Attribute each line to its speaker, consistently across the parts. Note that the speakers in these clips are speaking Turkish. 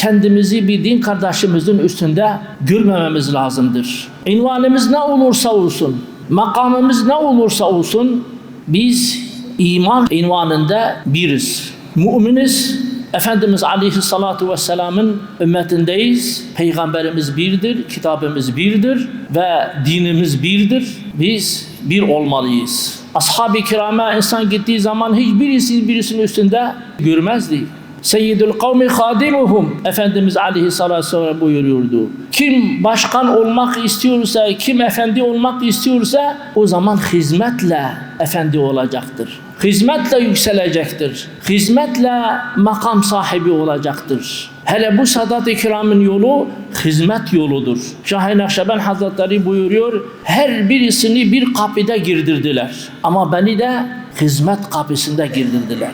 Speaker 1: kendimizi bir din kardeşimizin üstünde görmememiz lazımdır. İnvanımız ne olursa olsun, makamımız ne olursa olsun biz iman invanında biriz. Müminiz. Efendimiz Aleyhissalatu Vesselam'ın ümmetindeyiz. Peygamberimiz birdir, kitabımız birdir ve dinimiz birdir. Biz bir olmalıyız. Ashab-ı kirama insan gittiği zaman hiçbirisi birisinin üstünde görmezdi. Seyyidül kavmi hadimuhum Efendimiz Aleyhisselatü Vesselam buyuruyordu. Kim başkan olmak istiyorsa, kim efendi olmak istiyorsa o zaman hizmetle efendi olacaktır. Hizmetle yükselecektir. Hizmetle makam sahibi olacaktır. Hele bu Sadat-ı Kiram'ın yolu hizmet yoludur. Şahin Nakşibend Hazretleri buyuruyor, her birisini bir kapıda girdirdiler. Ama beni de hizmet kapısında girdirdiler.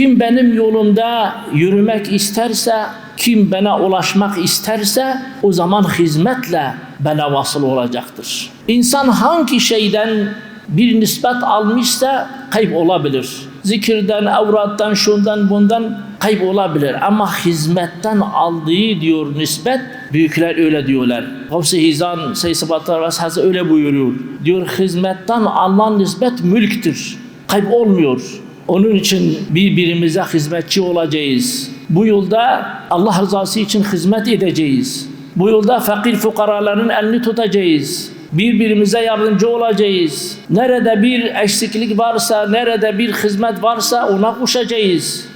Speaker 1: Kim benim yolumda yürümek isterse, kim bana ulaşmak isterse o zaman hizmetle bana vasıl olacaktır. İnsan hangi şeyden bir nispet almışsa kayıp olabilir. Zikirden, avrattan, şundan, bundan kayıp olabilir. Ama hizmetten aldığı diyor nispet, büyükler öyle diyorlar. Gavs-ı Hizan, Seyyid Sıfatlar Veshası öyle buyuruyor. Diyor hizmetten alınan nispet mülktür. Kayıp olmuyor. Onun için birbirimize hizmetçi olacağız. Bu yolda Allah rızası için hizmet edeceğiz. Bu yolda fakir fukaraların elini tutacağız. Birbirimize yardımcı olacağız. Nerede bir eksiklik varsa, nerede bir hizmet varsa ona koşacağız.